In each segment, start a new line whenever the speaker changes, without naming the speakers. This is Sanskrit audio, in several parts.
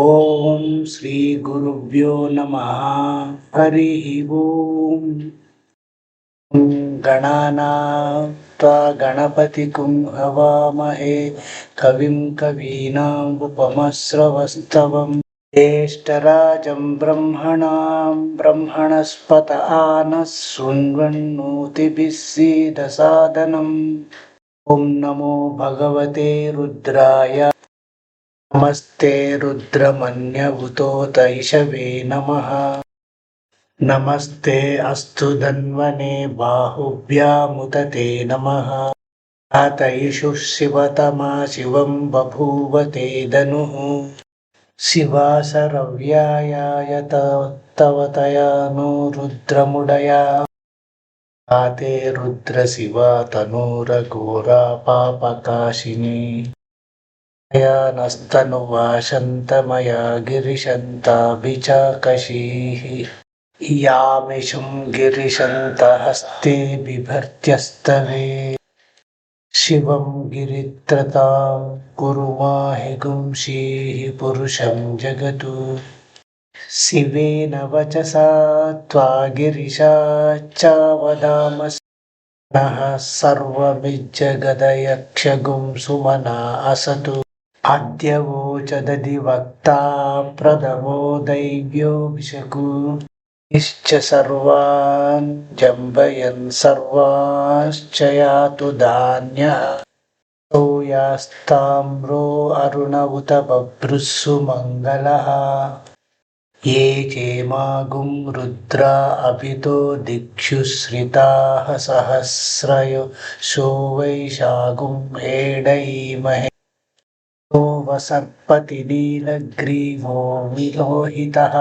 ॐ श्रीगुरुभ्यो नमः। हरिः ॐ गणानां त्वा गणपतिकुं हवामहे कविं कवीनामुपमश्रवस्तवम् ज्येष्ठराजं ब्रह्मणां ब्रह्मणस्पत आनः शृण्वन्नोतिभिः सीदसादनम्। ॐ नमो भगवते रुद्राय నమస్తే రుద్రమన్యవుతోతైషవే నమ నమస్తే అస్తు ధన్వనే బాహుభ్యాముదతే నమ ఆతైషు శివతమా శివం బభూవతే ధను శివాసరవ్యాయాయ తవతయా ను రుద్రముడయా ఆతే రుద్ర శివ తనూర ఘోరా పాపకాశిని मया नस्तनुवाशन्तमया गिरिशन्ताभिचाकशीः। यामिषुं गिरिशन्तहस्ते बिभर्त्यस्तवे। शिवं गिरित्रतां कुरु माहि गुंशीः पुरुषं जगतु। शिवेन वचसा त्वा गिरिशाच्चावदामस् नः सर्वमिज्जगदयक्षगुं सुमना असतु। अद्य वोचदधिवक्ता प्रथमो दैव्यो विशकु इश्च सर्वान् जम्बयन् सर्वांश्च यातु धान्यः यास्ताम्रो अरुण उत बभ्रुस्सु मङ्गलः ये चेमागुं रुद्रा अभितो दिक्षु श्रिताः सहस्रयो शो वैशागुं हेडयीमहे वसर्पति नीलग्रीवो विलोहितः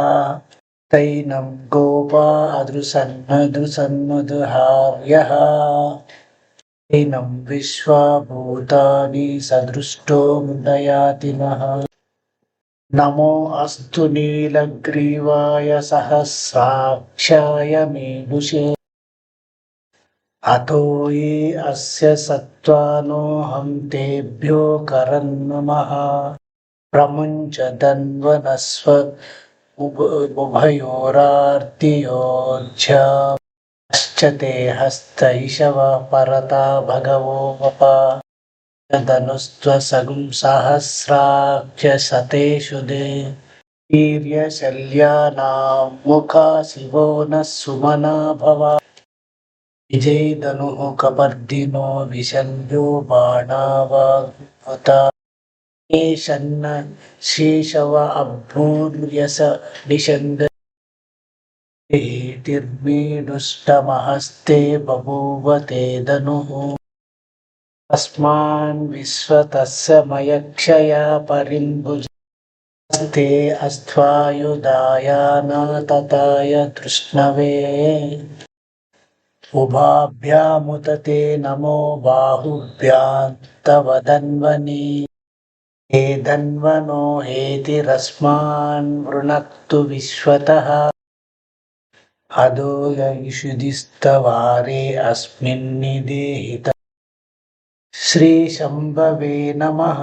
तैनं गोपा अदृसन्नदृसन्मधुहार्यः तैनं विश्वाभूतानि सदृष्टो मुदयाति नः नमो अस्तु नीलग्रीवाय सहस्राक्षाय मेदुषे అతో ఏ అస్య సత్వానోహం తేభ్యో కరన్మ ప్రముంచదన్వనస్వ ఉభయోరార్తియోధ్యాశ్చతే హస్తైషవ పరతా భగవోప తదనుస్త్వసగుం సహస్రాఖ్యశతేషు దే వీర్యశల్యానాం ముఖా శివో న సుమనా భవ नः सुमना भवा विजयधनुः कपर्दिनो विशल्यो बाणावाहुता एषन्न शेषव अभ्भूर्यस निषङ्ग तिर्मीडुष्टमहस्ते बभूव ते धनुः अस्मान् विश्वतस्य मयक्षया परिम्बुज ते अस्त्वायुधायानातताय तृष्णवे उभाभ्यामुत ते नमो बाहुभ्यां तव धन्वनि हे धन्वनो हेतिरस्मान् वृणक्तु विश्वतः अदो यैषुधिस्तवारे अस्मिन्निदेहित श्रीशम्भवे नमः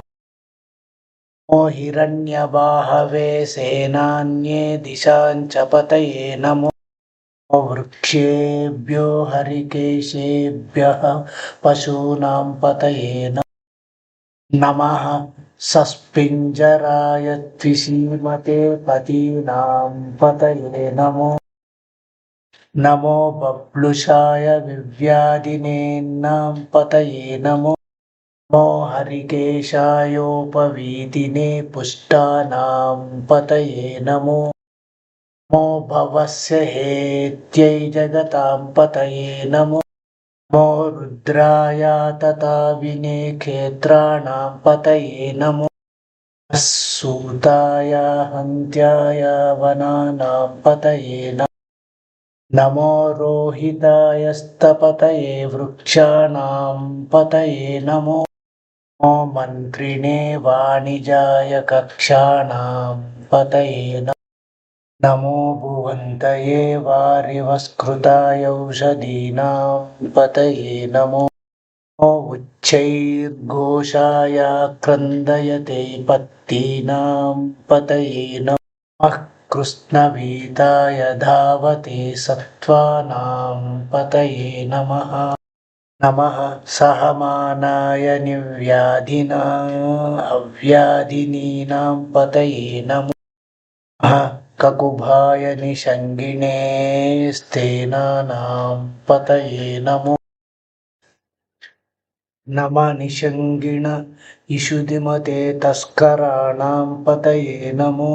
नमो हिरण्यबाहवे सेनान्ये दिशाञ्च पतये नमो वृक्षेभ्यो हरिकेशेभ्यः पशूनां पतये नमः सस्पिञ्जराय त्विषीमते पतीनां पतये नमो नमो बब्लुषाय विव्याधिनेन्नां पतये नमो नमो हरिकेशायोपवीतिने पुष्टानां पतये नमो। नमो भवस्य हेत्यै जगतां पतये नमो। नमो रुद्राय तथा विनेक्षेत्राणां पतये नमो। सूताय हन्त्याय वनानां पतये नमो। नमो रोहितायस्तपतये वृक्षाणां पतये नमो मन्त्रिणे वाणिजाय कक्षाणां पतये नमो भुवन्तये वारिवस्कृताय औषधीनां पतये नमो उच्चैर्घोषाय क्रन्दयते पत्तीनां पतये नमः कृष्णवीताय धावते सत्त्वानां पतये नमः నమ సహమానాయ నివ్యాధినా అవ్యాధినీనాం పతయే నమో కకుభాయ నిషంగిణే స్థేనానాం పతయే నమో నమ నిషంగిణ ఇషుదిమతే తస్కరాణాం పతయే నమో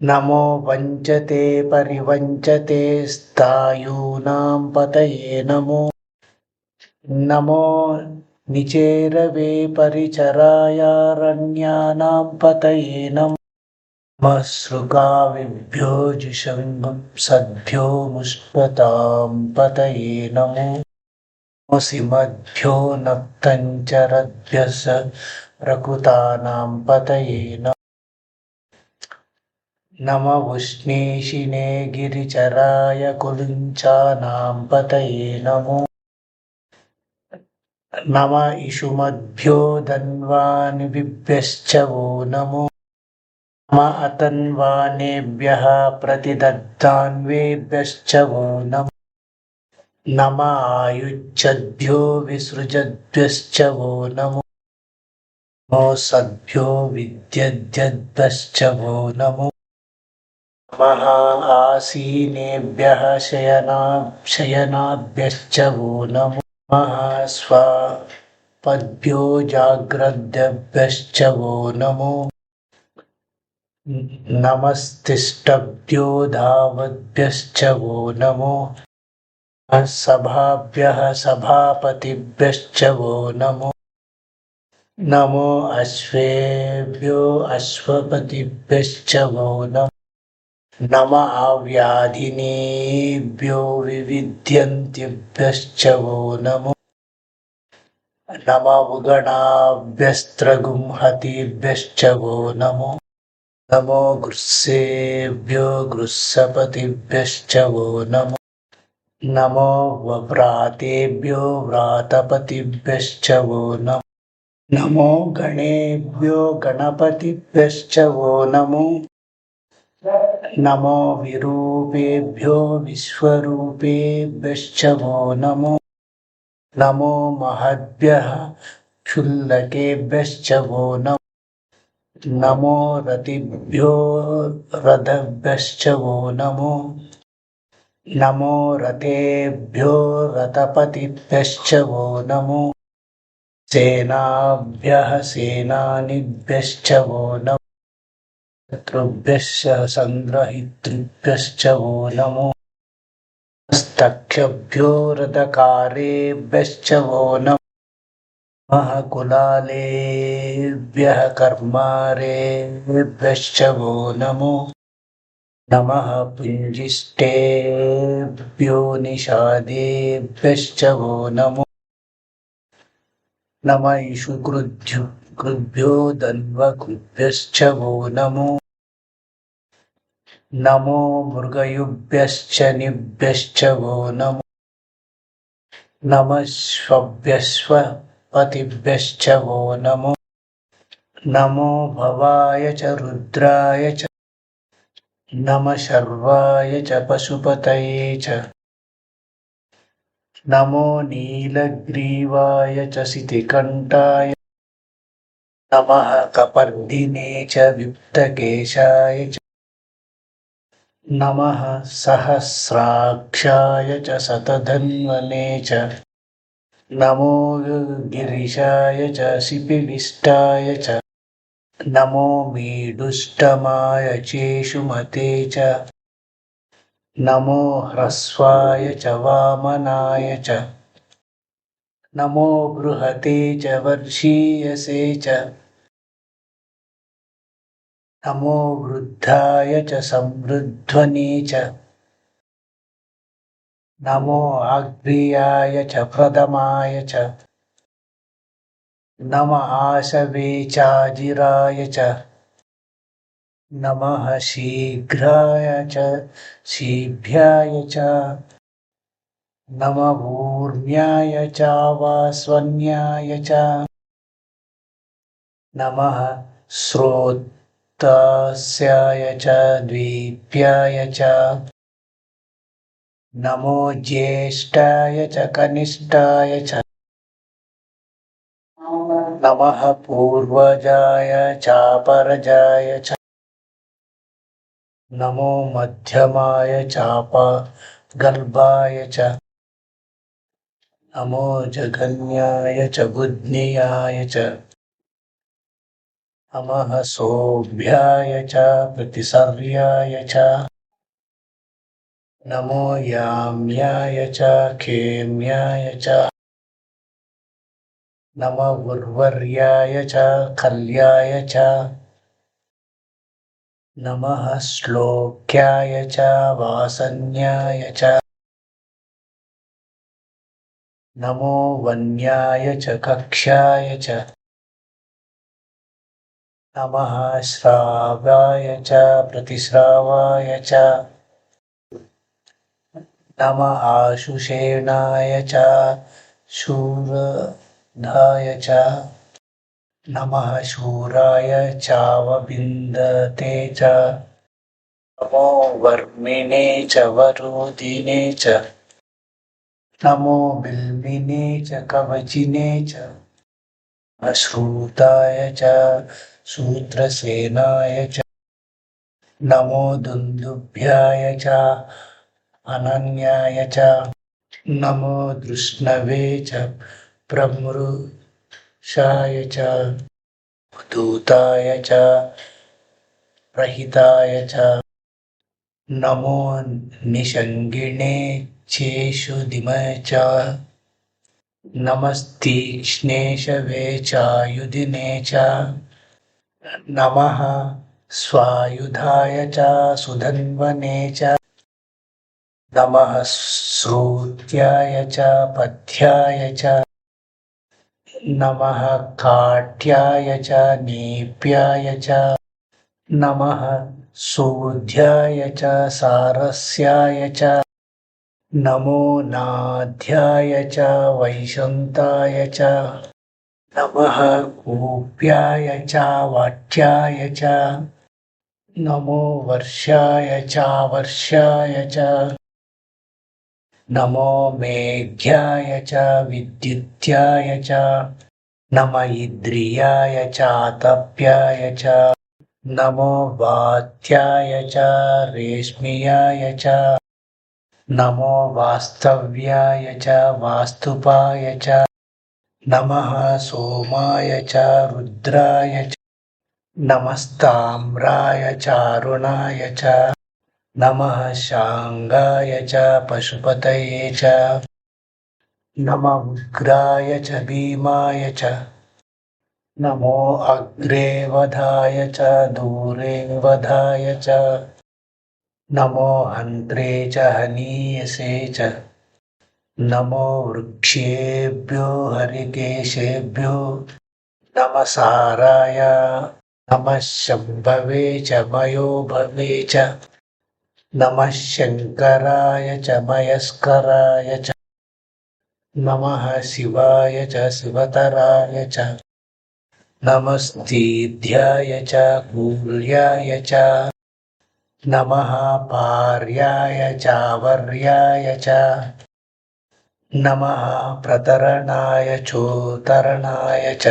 నమో వంచతే పరివంచతే స్థాయూనాం పతయే నమో नमो निचेरवे परिचरायारण्यानां पतये जुषङ्गं सद्भ्यो मुष्पतां पतये नक्तञ्चरद्भ्यस प्रकृतानां पतये नम। उष्णीषिणे गिरिचराय कुलुञ्चानां पतये नमो నమ ఇషుమద్భ్యో ధన్వాన్ విభ్యశ్చ వో నమో. నమ అతన్వానేభ్య ప్రతిదద్ధాన్వేభ్యశ్చ వో నమో. నమ ఆయుచ్చద్భ్యో విసృజద్భ్యశ్చ వో నమో. నమో సద్భ్యో విద్యద్భ్యశ్చ వో నమో. నమ ఆసీనేభ్య శయనా శయనాభ్యశ్చ నమో. स्वापद्भ्यो जाग्रद्भ्यश्च वो नमो। नमस्तिष्ठभ्यो धावद्भ्यश्च वो नमो। सभाभ्यः सभापतिभ्यश्च वो नमो। नमो अश्वेभ्यो अश्वपतिभ्यश्च वो नमो नम आव्याधिनेभ्यो विविध्यन्त्यभ्यश्च वो नमो। नम उगणाभ्यस्त्रगुंहतिभ्यश्च वो नमो। नमो गृत्सेभ्यो गृत्सपतिभ्यश्च वो नमो। नमो व्रातेभ्यो व्रातपतिभ्यश्च वो नमो। नमो गणेभ्यो गणपतिभ्यश्च वो नमो नमो विरूपेभ्यो विश्वरूपेभ्यश्च वो नमो नमो महद्भ्यः क्षुल्लकेभ्यश्च वो नमो नमो रतिभ्यो रथभ्यश्च वो नमो नमो रथेभ्यो रथपतिभ्यश्च वो नमो सेनाभ्यः सेनानिभ्यश्च वो नमो शत्रुभ्यश्च सङ्ग्रहितृभ्यश्च वो नमो हस्तक्षभ्यो रथकारेभ्यश्च वो नमः कुलालेभ्यः कर्मारेभ्यश्च वो नमो नमः पुञ्जिष्टेभ्यो निषादेभ्यश्च वो नमो नम इषु कृभ्यो धन्वकृभ्यश्च वो नमो नमो मृगयुभ्यश्च निभ्यश्च वो नमो नमस्वभ्यस्वपतिभ्यश्च वो नमो नमो भवाय च रुद्राय च नम शर्वाय च पशुपतये च नमो नीलग्रीवाय च सितिकण्ठाय नमः कपर्दिने च विप्तकेशाय च नमः सहस्राक्षाय च शतधन्वने च। नमो गिरिशाय च शिपिविष्टाय च। नमो मीडुष्टमाय चेषुमते च। नमो ह्रस्वाय च वामनाय च। नमो बृहते च वर्षीयसे च नमो वृद्धाय च समृध्वने च। नमो अग्र्याय च प्रथमाय च। नम आशवे चाजिराय च। नमः शीघ्राय च शीभ्याय च। नम ऊर्म्याय च नमः श्रोतास्याय च द्वीप्याय च नमो ज्येष्ठाय च कनिष्ठाय च नमः पूर्वजाय चापरजाय च नमो मध्यमाय चापगर्भाय च नमो जगन्याय च बुद्धियाय च नमः सोऽभ्याय च प्रतिसर्याय च नमो याम्याय च खेम्याय च नमः उर्वर्याय च कल्याय च नमः श्लोक्याय च वासन्याय च नमो वन्याय च कक्षाय च नमः श्रावाय च प्रतिश्रावाय च। नम आशुषेणाय च शूरधाय च। नमः शूराय चावबिन्दते च। नमो वर्मिणे च वरोधिने च। नमो बिल्विने च कवचिने च। अश्रूताय च शूद्रसेनाय च नमो दुन्दुभ्याय च अनन्याय च नमो दृष्णवे च प्रमृषाय च दूताय च प्रहिताय च नमो निषङ्गिणे चेषुदिम च नमस्तीक्ष्णेशवे चायुधिने च। नमः स्वायुधाय च सुधन्वने च। नमः श्रोत्याय च पथ्याय च। नमः काठ्याय च नेप्याय च। नमः सोऽध्याय च सारस्याय च नमो नाध्याय च, वैशन्ताय च। नमः कूप्याय च वाट्याय च। नमो वर्षाय च वर्षाय च। नमो मेघ्याय च, विद्युत्याय च। नम इद्रियाय चातप्याय च। नमो वात्याय च, रेश्मियाय च। नमो वास्तव्याय च वास्तुपाय च। नमः सोमाय च रुद्राय च। नमस्ताम्राय चारुणाय च। नमः शाङ्गाय च पशुपतये च। नम उग्राय च भीमाय च। नमो अग्रे वधाय च दूरे वधाय च नमो हन्त्रे च हनीयसे च। नमो वृक्षेभ्यो हरिकेशेभ्यो। नमः साराय। नमः शम्भवे च मयो भवे च। नमः शङ्कराय च मयस्कराय च। नमः शिवाय च शिवतराय च। नमस्तीध्याय च कूल्याय च नमः पार्याय चावर्याय च। नमः प्रतरणाय चोतरणाय च।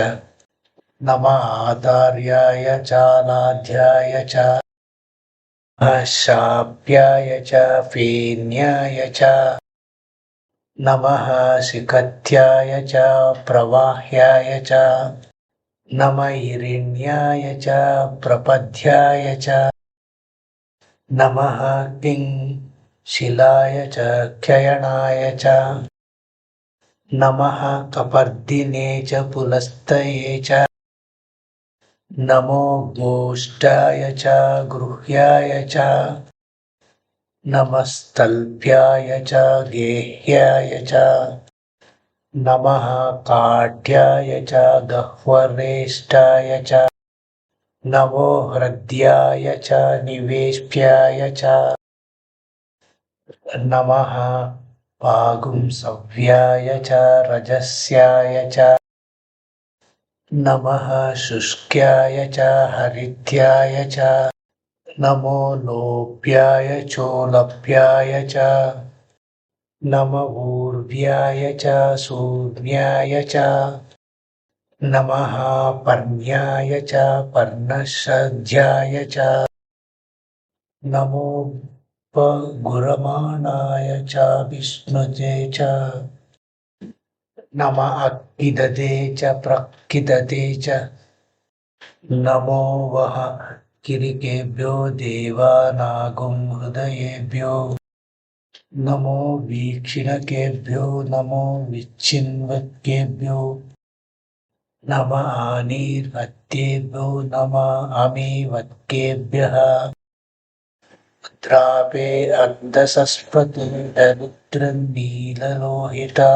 नमः आधार्याय चालाध्याय च। शाप्याय च फेन्याय च। नमः शिखत्याय च प्रवाह्याय च। नम हिरण्याय च प्रपद्याय च नमः किं? शिलाय च क्षयणाय च। नमः कपर्दिने च पुलस्तये च। नमो गोष्ठाय च गृह्याय च। नमस्तल्भ्याय च गेह्याय च। नमः काढ्याय च गह्वरेष्ठाय च नमो हृद्याय च निवेश्याय च। नमः। पागुंसव्याय च रजस्याय च। नमः। शुष्क्याय च हरिद्याय च। नमो लोप्याय चोलप्याय च। नम ऊर्व्याय च शून्याय च नमः। पर्ण्याय च पर्णश्रद्ध्याय च। नमो गुरमाणाय च विष्णुजे च। नम अक्किदते च प्रक्किदते च। नमो वः किरिकेभ्यो देवानागुं हृदयेभ्यो। नमो वीक्षिणकेभ्यो नमो विच्छिन्वत्केभ्यो नम आनीर्वत्येभ्यो नम अमीवत्केभ्यः द्रापे अर्धसस्वतीरुद्रनीललोहिता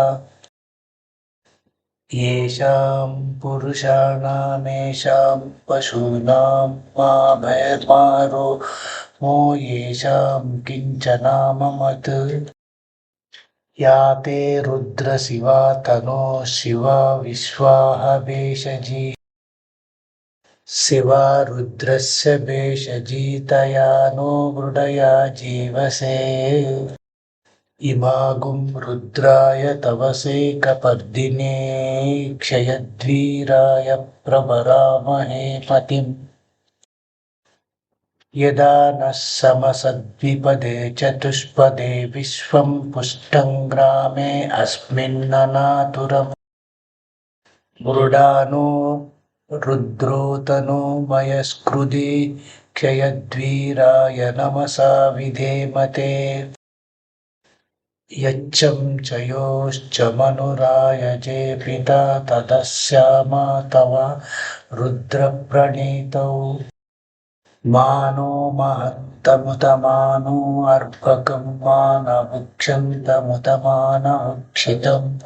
येषां पुरुषाणामेषां पशूनां मा भयमारो मो येषां किञ्चनाममत् या ते रुद्रशिवा तनो शिवा विश्वाह भेषजी शिवा रुद्रस्य भेषजीतया नो मृडया जीवसे। इमागुं रुद्राय तवसे कपर्दिने। क्षयद्वीराय प्रभरामहे पतिम् यदा नः समसद्विपदे चतुष्पदे विश्वं पुष्टं ग्रामे अस्मिन्ननातुरम् मृडानो रुद्रोतनो मयस्कृदे क्षयद्वीराय नमसा विधेमते यच्चं च योश्च मनुरायजे पिता तदस्यामा तव रुद्रप्रणीतौ मानो महत्तमुतमानो अर्भकं मानभुक्षन्तमुतमानभक्षितम्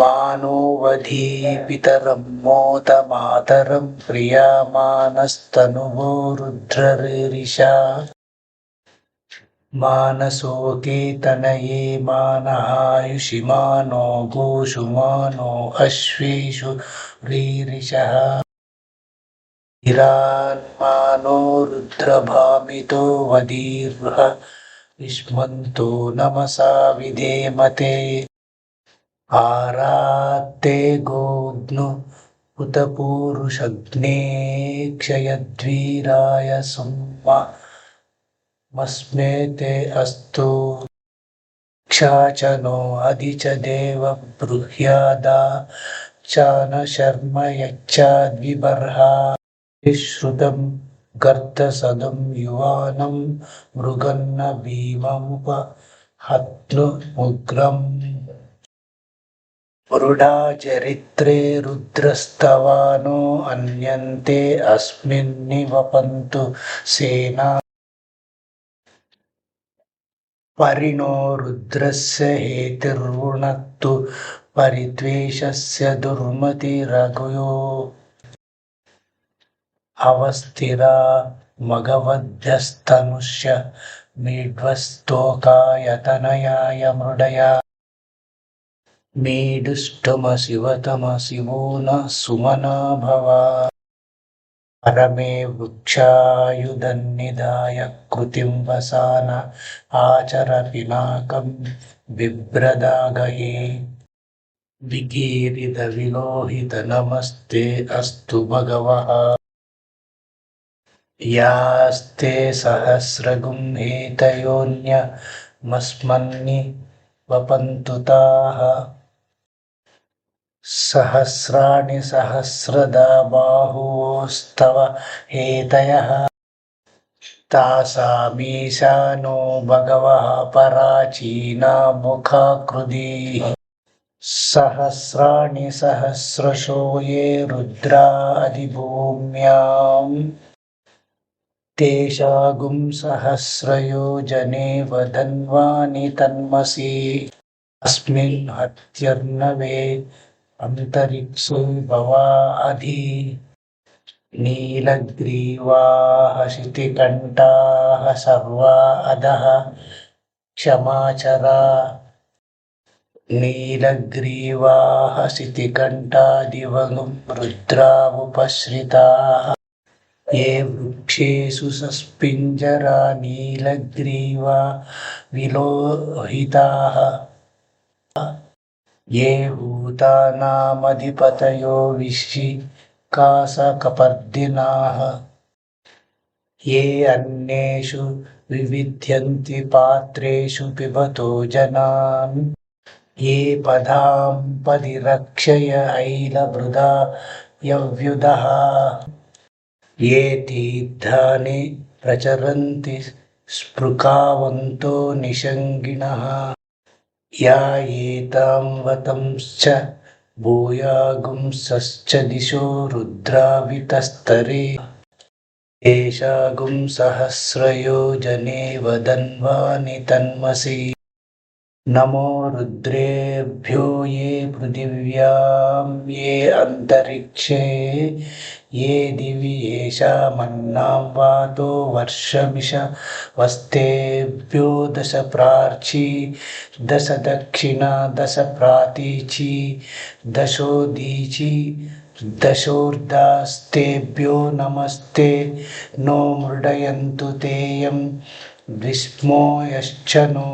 मानो वधी पितरं मोदमातरं प्रियामानस्तनुवो रुद्ररीरिषा। मानसोके तनये मानहायुषि मानो गोषु मानो अश्वेषु रीरिषः हिरान्मानो रुद्रभामितो वदीर्ह विष्मन्तो नमसा विधेमते आरात्ते गोग्नु उत पूरुषग्ने क्षयद्वीराय मस्मे ते अस्तु। क्षाचनो अधि च देव बृह्यादा च न शर्म यच्चाद्विबर्हा श्रुतं गर्दसदं युवानं मृगन्न भीममुपहत्नुमुग्रम् मृडाचरित्रे रुद्रस्तवानो अन्यन्ते अस्मिन्निवपन्तु सेना परिणो रुद्रस्य हेतिर्वृणक्तु परिद्वेषस्य दुर्मतिरघुयो అవస్థిర మగవధ్యస్తనుష్య మీడ్వస్తోకాయతనయాయ మృడయా మీడుష్టమశివతమశివో న సుమనా భవ పరమే వృక్షాయుధన్నిదాయ కృతిం వసాన ఆచర పినాకం బిభ్రదాగయే విగీరిద విలోహిత నమస్తే అస్తు భగవః यास्ते सहस्रगुं हेतयोऽन्यमस्मन्नि वपन्तु ताः। सहस्राणि सहस्रदा बाहुवोस्तव हेतयः तासामीशानो भगवः पराचीना मुखाकृतिः सहस्राणि सहस्रशो ये रुद्रादिभूम्याम् तेषागुं सहस्रयोजने वदन्वानि तन्मसि। अस्मिन् हत्यर्नवे अन्तरिक्षो भवा अधि। नीलग्रीवाः शितिकण्ठाः सर्वा अधः। क्षमाचरा। नीलग्रीवाः शितिकण्ठादिवगुं रुद्रावुपश्रिताः ये वृक्षेषु सस्पिञ्जरा नीलग्रीवा विलोहिताः ये भूतानामधिपतयो विशिकासकपर्दिनाः ये अन्येषु विविध्यन्ति पात्रेषु पिबतो जनान् ये पदां परिरक्षय ऐलभृदा यव्युदः ये तीर्थानि प्रचरन्ति स्पृकावन्तो निषङ्गिणः या एतां वतंश्च भूयागुंसश्च दिशो रुद्रावितस्तरे। एषागुं सहस्रयोजने वदन्वानि तन्मसि। नमो रुद्रेभ्यो ये पृथिव्यां ये अन्तरिक्षे ये दिवि येषामन्नां वातो वर्षमिष वस्तेभ्यो दश प्रार्ची दश दक्षिणा दश प्रातीची दशोदीची दशोर्धास्तेभ्यो नमस्ते नो मृडयन्तु तेयं विस्मो यश्च नो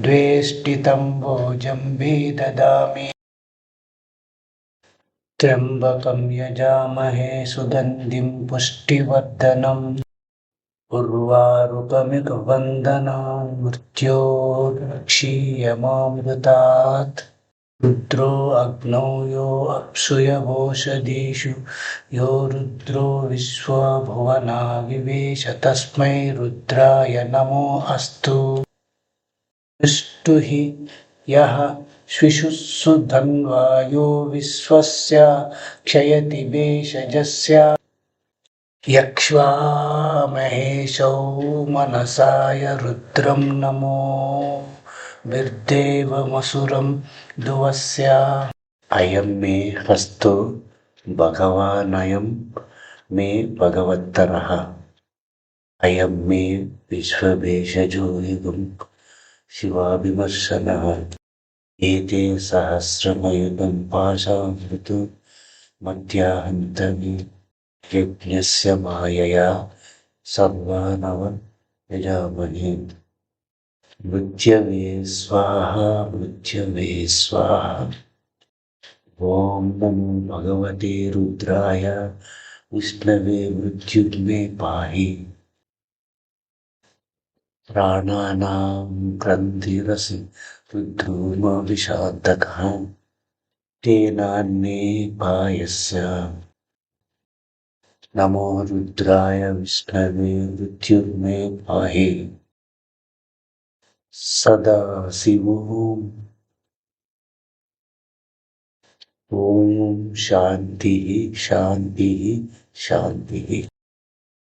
द्वेष्टितं भोजम्बे ददामि त्र्यम्बकं यजामहे सुगन्धिं पुष्टिवर्धनम्। उर्वारुकमिकवन्दनां मृत्योर्क्षीयमामृतात् रुद्रो अग्नौ यो अप्सुयवोषधीषु यो रुद्रो विश्वभुवना विवेश तस्मै रुद्राय नमो अस्तु। दृष्टु हि यः स्विषुस्सु धन्वा यो विश्वस्य क्षयति भेषजस्य यक्ष्वामहेशौ मनसाय रुद्रं नमो विर्देवमसुरं दुवस्य। अयं मे हस्तो भगवानयं मे भगवत्तरः। अयं मे विश्वभेषजो युगं शिवाभिमर्शनः एते सहस्रमयुगं पाशामृतु मध्याहन्तमे यज्ञस्य मायया सर्वानव यजामहे। मृत्यवे स्वाहा मृत्यवे स्वाहा। ॐ नमो भगवते रुद्राय विष्णवे मृत्युग्मे पाहि। प्राणानां ग्रन्थिरसि रुद्रोमविषादकः तेनान्ये पायस्य नमो रुद्राय विष्णवे मृत्युर्मे पाहि। सदा शिवोम्। ॐ शान्तिः शान्तिः शान्तिः।